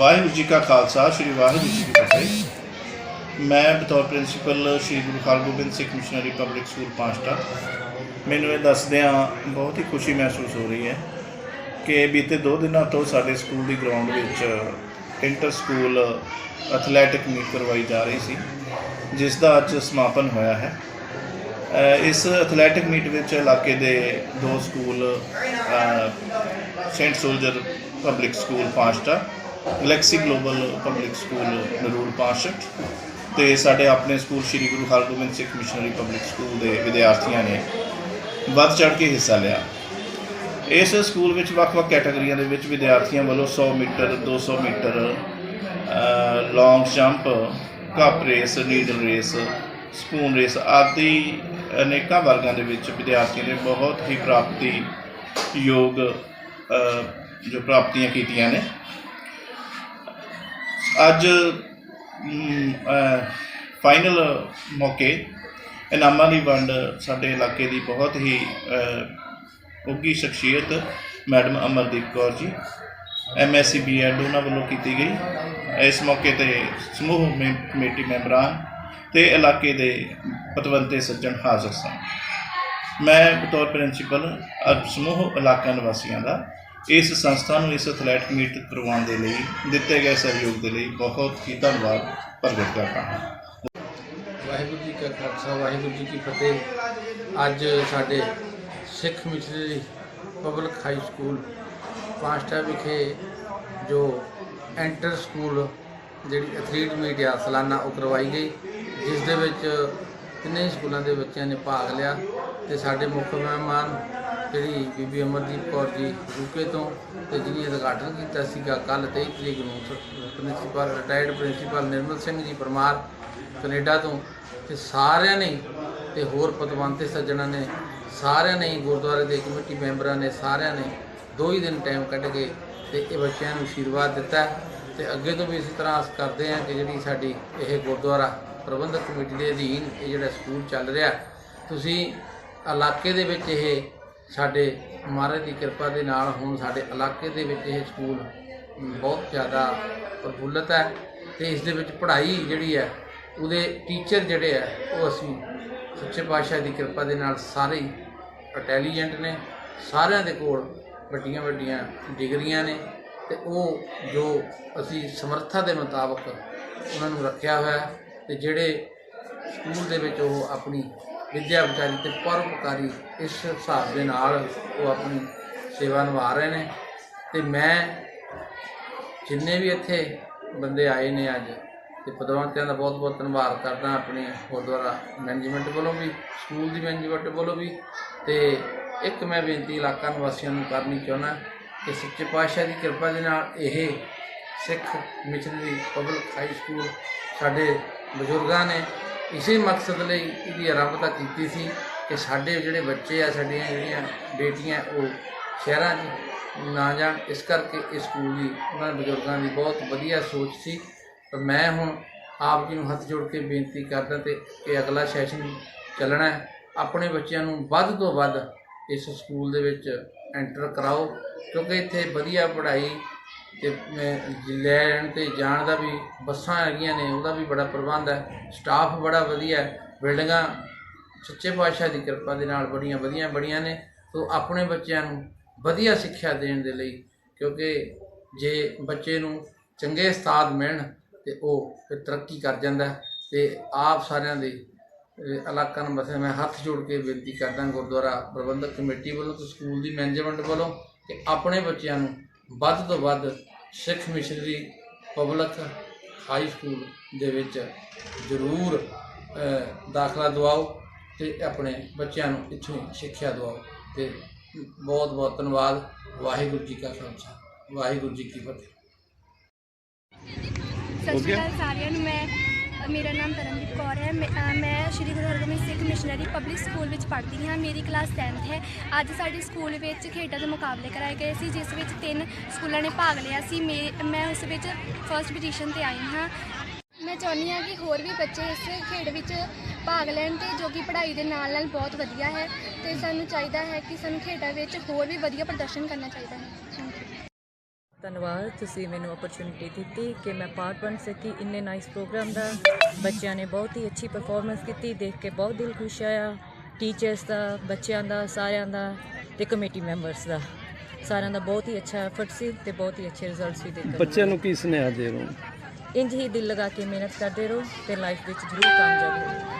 ਵਾਹਿਗੁਰੂ ਜੀ ਕਾ ਖਾਲਸਾ ਸ੍ਰੀ ਵਾਹਿਗੁਰੂ ਜੀ ਕੀ ਫਤਿਹ। ਮੈਂ ਬਤੌਰ principal Sri Guru Hargobind Singh missionary public school Panshta. ਮੈਨੂੰ ਇਹ ਦੱਸਦਿਆਂ ਬਹੁਤ ਹੀ ਖੁਸ਼ੀ ਮਹਿਸੂਸ ਹੋ ਰਹੀ ਹੈ ਕਿ ਬੀਤੇ 2 ਦਿਨਾਂ ਤੋਂ ਸਾਡੇ ਸਕੂਲ ਦੀ ਗਰਾਊਂਡ ਵਿੱਚ ਇੰਟਰ ਸਕੂਲ ਐਥਲੈਟਿਕ ਮੀਟ ਕਰਵਾਈ ਜਾ ਰਹੀ ਸੀ ਜਿਸ ਦਾ ਅੱਜ ਸਮਾਪਨ ਹੋਇਆ ਹੈ। ਇਸ ਐਥਲੈਟਿਕ ਮੀਟ ਵਿੱਚ ਇਲਾਕੇ ਦੇ ਦੋ ਸਕੂਲ ਅ, saint soldier public school Panshta galaxy global public school Narur Panshta ਤੇ ਸਾਡੇ ਆਪਣੇ school Sri Guru Hargobind Singh missionary public school ਦੇ ਵਿਦਿਆਰਥੀਆਂ ਨੇ ਵੱਧ ਚੜ੍ਹ ਕੇ ਹਿੱਸਾ ਲਿਆ। ਇਸ ਸਕੂਲ ਵਿੱਚ ਵੱਖ-ਵੱਖ ਕੈਟਾਗਰੀਆਂ ਦੇ ਵਿੱਚ ਵਿਦਿਆਰਥੀਆਂ ਵੱਲੋਂ 100 metre 200 metre long jump cup race needle race spoon race ਆਦਿ ਅਨੇਕਾਂ ਵਰਗਾਂ ਦੇ ਵਿੱਚ ਵਿਦਿਆਰਥੀਆਂ ਨੇ ਬਹੁਤ ਹੀ ਪ੍ਰਾਪਤੀ ਯੋਗ ਜੋ ਪ੍ਰਾਪਤੀਆਂ ਕੀਤੀਆਂ ਨੇ। ਅੱਜ ਫਾਈਨਲ ਮੌਕੇ ਇਨਾਮਾਂ ਦੀ ਵੰਡ ਸਾਡੇ ਇਲਾਕੇ ਦੀ ਬਹੁਤ ਹੀ ਅ, ਉੱਘੀ ਸ਼ਖਸੀਅਤ madam Amardeep Kaur ji MSc BEd ਉਹਨਾਂ ਵੱਲੋਂ ਕੀਤੀ ਗਈ। ਇਸ ਮੌਕੇ ਤੇ ਸਮੂਹ ਕਮੇਟੀ ਮੈਂਬਰਾਂ ਤੇ ਇਲਾਕੇ ਦੇ ਪਤਵੰਤੇ ਸੱਜਣ ਹਾਜ਼ਰ ਸਨ। ਮੈਂ ਬਤੌਰ ਪ੍ਰਿੰਸੀਪਲ ਸਮੂਹ ਇਲਾਕਾ ਨਿਵਾਸੀਆਂ ਦਾ ਇਸ ਸੰਸਥਾ ਨੂੰ ਇਸ ਐਥਲੈਟਿਕ ਮੀਟ ਕਰਵਾਉਣ ਦੇ ਲਈ, ਦਿੱਤੇ ਗਏ ਸਹਿਯੋਗ ਦੇ ਲਈ ਬਹੁਤ ਹੀ ਧੰਨਵਾਦ ਪ੍ਰਗਟ ਕਰਦਾ ਹਾਂ। ਵਾਹਿਗੁਰੂ ਜੀ ਕਾ ਖਾਲਸਾ, ਵਾਹਿਗੁਰੂ ਜੀ ਕੀ ਫਤਿਹ। ਅੱਜ ਸਾਡੇ Sikh missionary public high school, Panshta ਵਿਖੇ ਜੋ ਐਂਟਰ ਸਕੂਲ ਜਿਹੜੀ ਐਥਲੀਟ ਮੀਟ ਆ ਸਾਲਾਨਾ ਉਹ ਕਰਵਾਈ ਗਈ, ਜਿਸ ਦੇ ਵਿੱਚ ਤਿੰਨੇ ਸਕੂਲਾਂ ਦੇ ਬੱਚਿਆਂ ਨੇ ਭਾਗ ਲਿਆ ਤੇ ਸਾਡੇ ਮੁੱਖ ਮਹਿਮਾਨ ਜਿਹੜੀ ਬੀਬੀ ਅਮਰਦੀਪ ਕੌਰ ਜੀ ਰੂਕੇ ਤੋਂ ਤੇ ਜਿਹਨੇ ਉਦਘਾਟਨ ਕੀਤਾ ਸੀਗਾ ਕੱਲ 23 ਤਰੀਕ ਨੂੰ principal retired principal Nirmal Singh ji Parmar Canada ਤੋਂ ਤੇ ਸਾਰਿਆਂ ਨੇ ਤੇ ਹੋਰ ਪਤਵੰਤੇ ਸੱਜਣਾ ਨੇ, ਸਾਰਿਆਂ ਨੇ ਗੁਰਦੁਆਰੇ ਦੇ ਕਮੇਟੀ ਮੈਂਬਰਾਂ ਨੇ, ਸਾਰਿਆਂ ਨੇ ਦੋ ਹੀ ਦਿਨ ਟਾਈਮ ਕੱਢ ਕੇ ਤੇ ਇਹ ਬੱਚਿਆਂ ਨੂੰ ਆਸ਼ੀਰਵਾਦ ਦਿੱਤਾ ਤੇ ਅੱਗੇ ਤੋਂ ਵੀ ਇਸ ਤਰ੍ਹਾਂ ਆਸ ਕਰਦੇ ਹਾਂ ਕਿ ਜਿਹੜੀ ਸਾਡੀ ਇਹ ਗੁਰਦੁਆਰਾ ਪ੍ਰਬੰਧਕ ਕਮੇਟੀ ਦੇ ਅਧੀਨ ਇਹ ਜਿਹੜਾ ਸਕੂਲ ਚੱਲ ਰਿਹਾ, ਤੁਸੀਂ ਇਲਾਕੇ ਦੇ ਵਿੱਚ ਇਹ ਸਾਡੇ ਮਹਾਰਾਜ ਦੀ ਕਿਰਪਾ ਦੇ ਨਾਲ ਹੁਣ ਸਾਡੇ ਇਲਾਕੇ ਦੇ ਵਿੱਚ ਇਹ ਸਕੂਲ ਬਹੁਤ ਜ਼ਿਆਦਾ ਪ੍ਰਫੁੱਲਤ ਹੈ ਤੇ ਇਸ ਦੇ ਵਿੱਚ ਪੜ੍ਹਾਈ ਜਿਹੜੀ ਹੈ, ਉਹਦੇ ਟੀਚਰ ਜਿਹੜੇ ਆ ਉਹ ਅਸੀਂ ਸੱਚੇ ਪਾਤਸ਼ਾਹ ਦੀ ਕਿਰਪਾ ਦੇ ਨਾਲ ਸਾਰੇ ਇੰਟੈਲੀਜੈਂਟ ਨੇ, ਸਾਰਿਆਂ ਦੇ ਕੋਲ ਵੱਡੀਆਂ ਵੱਡੀਆਂ ਡਿਗਰੀਆਂ ਨੇ ਤੇ ਉਹ ਜੋ ਅਸੀਂ ਸਮਰੱਥਾ ਦੇ ਮੁਤਾਬਕ ਉਹਨਾਂ ਨੂੰ ਰੱਖਿਆ ਹੋਇਆ ਹੈ ਤੇ ਜਿਹੜੇ ਸਕੂਲ ਦੇ ਵਿੱਚ ਉਹ ਆਪਣੀ ਵਿੱਦਿਆ ਵਿਚਾਰੀ ਤੇ ਪਰਉਪਕਾਰੀ ਇਸ ਹਿਸਾਬ ਦੇ ਨਾਲ ਉਹ ਆਪਣੀ ਸੇਵਾ ਨਿਭਾ ਰਹੇ ਨੇ। ਤੇ ਮੈਂ ਜਿੰਨੇ ਵੀ ਇੱਥੇ ਬੰਦੇ ਆਏ ਨੇ ਅੱਜ, ਤੇ ਪਦਵੰਤਿਆਂ ਦਾ ਬਹੁਤ ਬਹੁਤ ਧੰਨਵਾਦ ਕਰਦਾ ਆਪਣੇ ਗੁਰਦੁਆਰਾ ਮੈਨੇਜਮੈਂਟ ਵੱਲੋਂ ਵੀ, ਸਕੂਲ ਦੀ ਮੈਨੇਜਮੈਂਟ ਵੱਲੋਂ ਵੀ। ਤੇ ਇੱਕ ਮੈਂ ਬੇਨਤੀ ਇਲਾਕਾ ਨਿਵਾਸੀਆਂ ਨੂੰ ਕਰਨੀ ਚਾਹੁੰਦਾ ਕਿ ਸੱਚੇ ਪਾਤਸ਼ਾਹ ਦੀ ਕਿਰਪਾ ਦੇ ਨਾਲ ਇਹ Sikh missionary public high school ਸਾਡੇ ਬਜ਼ੁਰਗਾਂ ਨੇ ਇਸੇ ਮਕਸਦ ਲਈ ਇਹਦੀ ਆਰੰਭਤਾ ਕੀਤੀ ਸੀ ਕਿ ਸਾਡੇ ਜਿਹੜੇ ਬੱਚੇ ਆ, ਸਾਡੀਆਂ ਜਿਹੜੀਆਂ ਬੇਟੀਆਂ, ਉਹ ਸ਼ਹਿਰਾਂ 'ਚ ਨਾ ਜਾਣ। ਇਸ ਕਰਕੇ ਇਸ ਸਕੂਲ ਦੀ ਉਹਨਾਂ ਬਜ਼ੁਰਗਾਂ ਦੀ ਬਹੁਤ ਵਧੀਆ ਸੋਚ ਸੀ। ਪਰ ਮੈਂ ਹੁਣ ਆਪ ਜੀ ਨੂੰ ਹੱਥ ਜੋੜ ਕੇ ਬੇਨਤੀ ਕਰਦਾ ਤੇ ਕਿ ਅਗਲਾ ਸੈਸ਼ਨ ਚੱਲਣਾ ਹੈ। ਆਪਣੇ ਬੱਚਿਆਂ ਨੂੰ ਵੱਧ ਤੋਂ ਵੱਧ ਇਸ ਸਕੂਲ ਦੇ ਵਿੱਚ ਐਂਟਰ ਕਰਾਓ, ਕਿਉਂਕਿ ਇੱਥੇ ਵਧੀਆ ਪੜ੍ਹਾਈ ਤੇ ਲੈਣ ਤੇ ਜਾਣ ਦਾ ਵੀ ਬੱਸਾਂ ਹੈਗੀਆਂ ਨੇ, ਉਹਦਾ ਵੀ ਬੜਾ ਪ੍ਰਬੰਧ ਹੈ। ਸਟਾਫ ਬੜਾ ਵਧੀਆ ਹੈ। ਬਿਲਡਿੰਗਾਂ ਸੱਚੇ ਪਾਤਸ਼ਾਹ ਦੀ ਕਿਰਪਾ ਦੇ ਨਾਲ ਬੜੀਆਂ ਵਧੀਆਂ ਬੜੀਆਂ ਨੇ। ਸੋ ਆਪਣੇ ਬੱਚਿਆਂ ਨੂੰ ਵਧੀਆ ਸਿੱਖਿਆ ਦੇਣ ਦੇ ਲਈ, ਕਿਉਂਕਿ ਜੇ ਬੱਚੇ ਨੂੰ ਚੰਗੇ ਉਸਤਾਦ ਮਿਲਣ ਤੇ ਉਹ ਫਿਰ ਤਰੱਕੀ ਕਰ ਜਾਂਦਾ ਹੈ ਤੇ ਆਪ ਸਾਰਿਆਂ ਦੇ, ਅਹ, ਇਲਾਕਾ ਨੂੰ ਬਸੇ ਮੈਂ ਹੱਥ ਜੋੜ ਕੇ ਬੇਨਤੀ ਕਰਦਾ ਗੁਰਦੁਆਰਾ ਪ੍ਰਬੰਧਕ ਕਮੇਟੀ ਵੱਲੋਂ ਤੇ ਸਕੂਲ ਦੀ ਮੈਨੇਜਮੈਂਟ ਵੱਲੋਂ ਕਿ ਆਪਣੇ ਬੱਚਿਆਂ ਨੂੰ ਵੱਧ ਤੋਂ ਵੱਧ Sikh missionary public high school ਦੇ ਵਿੱਚ ਜ਼ਰੂਰ ਦਾਖਲਾ ਦਿਵਾਓ ਤੇ ਆਪਣੇ ਬੱਚਿਆਂ ਨੂੰ ਇੱਥੋਂ ਸਿੱਖਿਆ ਦਿਵਾਓ ਤੇ ਬਹੁਤ ਬਹੁਤ ਧੰਨਵਾਦ। ਵਾਹਿਗੁਰੂ ਜੀ ਕਾ ਖਾਲਸਾ। ਵਾਹਿਗੁਰੂ ਜੀ ਕੀ ਫਤਿਹ। ਸਤਿ ਸ਼੍ਰੀ ਅਕਾਲ ਸਾਰਿਆਂ ਨੂੰ। ਮੈਂ ਮੇਰਾ ਨਾਮ ਤਰਨਦੀਪ ਕੌਰ ਹੈ। ਮੈਂ ਅ, ਮੈਂ Shri Guru Hargobind Sikh missionary public school ਵਿੱਚ ਪੜ੍ਹਦੀ ਹਾਂ। ਮੇਰੀ ਕਲਾਸ 10th ਹੈ। ਅੱਜ ਸਾਡੇ ਸਕੂਲ ਵਿੱਚ ਖੇਡਾਂ ਦੇ ਮੁਕਾਬਲੇ ਕਰਾਏ ਗਏ ਸੀ ਜਿਸ ਵਿੱਚ ਤਿੰਨ ਸਕੂਲਾਂ ਨੇ ਭਾਗ ਲਿਆ ਸੀ। ਮੇ- ਮੈਂ ਉਸ ਵਿੱਚ ਫਰਸਟ ਪੋਜੀਸ਼ਨ ਤੇ ਆਈ ਹਾਂ। ਮੈਂ ਚਾਹੁੰਦੀ ਹਾਂ ਕਿ ਹੋਰ ਵੀ ਬੱਚੇ ਇਸ ਖੇਡ ਵਿੱਚ ਭਾਗ ਲੈਣ ਤੇ ਜੋ ਕਿ ਪੜ੍ਹਾਈ ਦੇ ਨਾਲ ਨਾਲ ਬਹੁਤ ਵਧੀਆ ਹੈ ਤੇ ਸਾਨੂੰ ਚਾਹੀਦਾ ਹੈ ਕਿ ਸਾਨੂੰ ਖੇਡਾਂ ਵਿੱਚ ਹੋਰ ਵੀ ਵਧੀਆ ਪ੍ਰਦਰਸ਼ਨ ਕਰਨਾ ਚਾਹੀਦਾ ਹੈ। ਧੰਨਵਾਦ ਤੁਸੀਂ ਮੈਨੂੰ ਓਪਰਚੁਨਿਟੀ ਦਿੱਤੀ ਕਿ ਮੈਂ ਪਾਰਟ ਬਣ ਸਕੀ। ਇੰਨੇ ਨਾਈਸ ਪ੍ਰੋਗਰਾਮ ਦਾ। ਬੱਚਿਆਂ ਨੇ ਬਹੁਤ ਹੀ ਅੱਛੀ ਪਰਫਾਰਮੈਂਸ ਕੀਤੀ ਦੇਖ ਕੇ ਬਹੁਤ ਦਿਲ ਖੁਸ਼ ਆਇਆ ਟੀਚਰਸ ਦਾ ਬੱਚਿਆਂ ਦਾ ਸਾਰਿਆਂ ਦਾ ਤੇ ਕਮੇਟੀ ਮੈਂਬਰਸ ਦਾ। ਸਾਰਿਆਂ ਦਾ ਬਹੁਤ ਹੀ ਅੱਛਾ ਐਫਰਟ ਸੀ ਤੇ ਬਹੁਤ ਹੀ ਅੱਛੇ ਰਿਜ਼ਲਟਸ ਵੀ ਦੇਖਣ ਬੱਚਿਆਂ ਨੂੰ ਕੀ ਸੁਨੇਹਾ ਦੇ ਰਹੇ ਹੋ? ਇੰਜ ਹੀ ਦਿਲ ਲਗਾ ਕੇ ਮਿਹਨਤ ਕਰਦੇ ਰਹੋ ਤੇ ਲਾਈਫ ਵਿੱਚ ਜ਼ਰੂਰ ਕਾਮਯਾਬ ਹੋਵੋ।